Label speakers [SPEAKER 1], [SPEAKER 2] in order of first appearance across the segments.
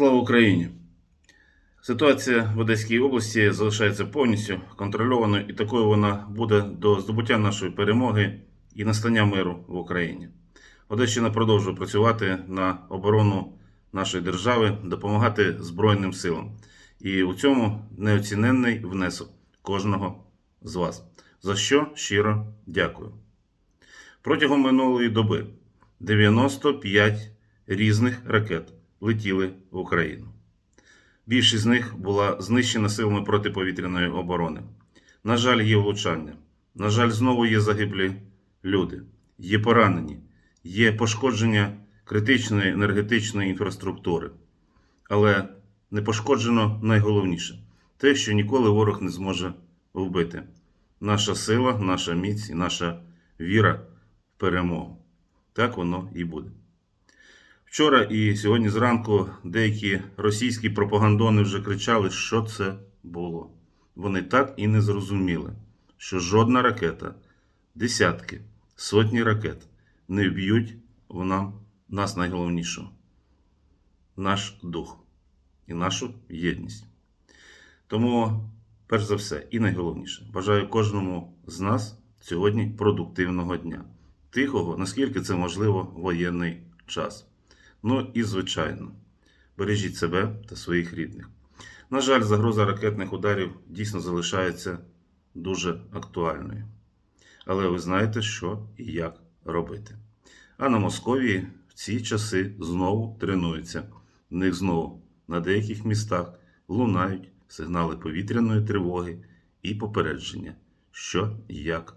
[SPEAKER 1] Слава Україні! Ситуація в Одеській області залишається повністю контрольованою, і такою вона буде до здобуття нашої перемоги і настання миру в Україні. Одещина продовжує працювати на оборону нашої держави, допомагати Збройним силам. І у цьому неоціненний внесок кожного з вас. За що щиро дякую. Протягом минулої доби 95 різних ракет летіли в Україну. Більшість з них була знищена силами протиповітряної оборони. На жаль, є влучання. На жаль, знову є загиблі люди, є поранені, є пошкодження критичної енергетичної інфраструктури. Але не пошкоджено найголовніше те, що ніколи ворог не зможе вбити. Наша сила, наша міць і наша віра в перемогу. Так воно і буде. Вчора і сьогодні зранку деякі російські пропагандони вже кричали, що це було. Вони так і не зрозуміли, що жодна ракета, десятки, сотні ракет не вб'ють в нам нас найголовнішого наш дух і нашу єдність. Тому, перш за все, і найголовніше, бажаю кожному з нас сьогодні продуктивного дня, тихого, наскільки це можливо, воєнний час. Ну і звичайно, бережіть себе та своїх рідних. На жаль, загроза ракетних ударів дійсно залишається дуже актуальною. Але ви знаєте, що і як робити. А на Московії в ці часи знову тренуються. В них знову на деяких містах лунають сигнали повітряної тривоги і попередження, що і як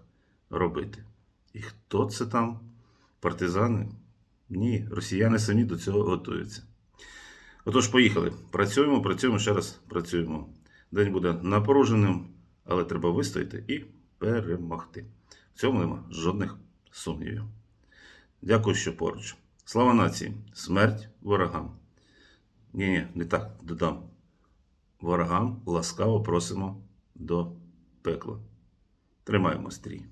[SPEAKER 1] робити. І хто це там? Партизани? Ні, росіяни самі до цього готуються. Отож, поїхали. Працюємо, працюємо, ще раз працюємо. День буде напруженим, але треба вистояти і перемогти. В цьому нема жодних сумнівів. Дякую, що поруч. Слава нації! Смерть ворогам. Ні, ні, не так додам. Ворогам ласкаво просимо до пекла. Тримаємо стрій.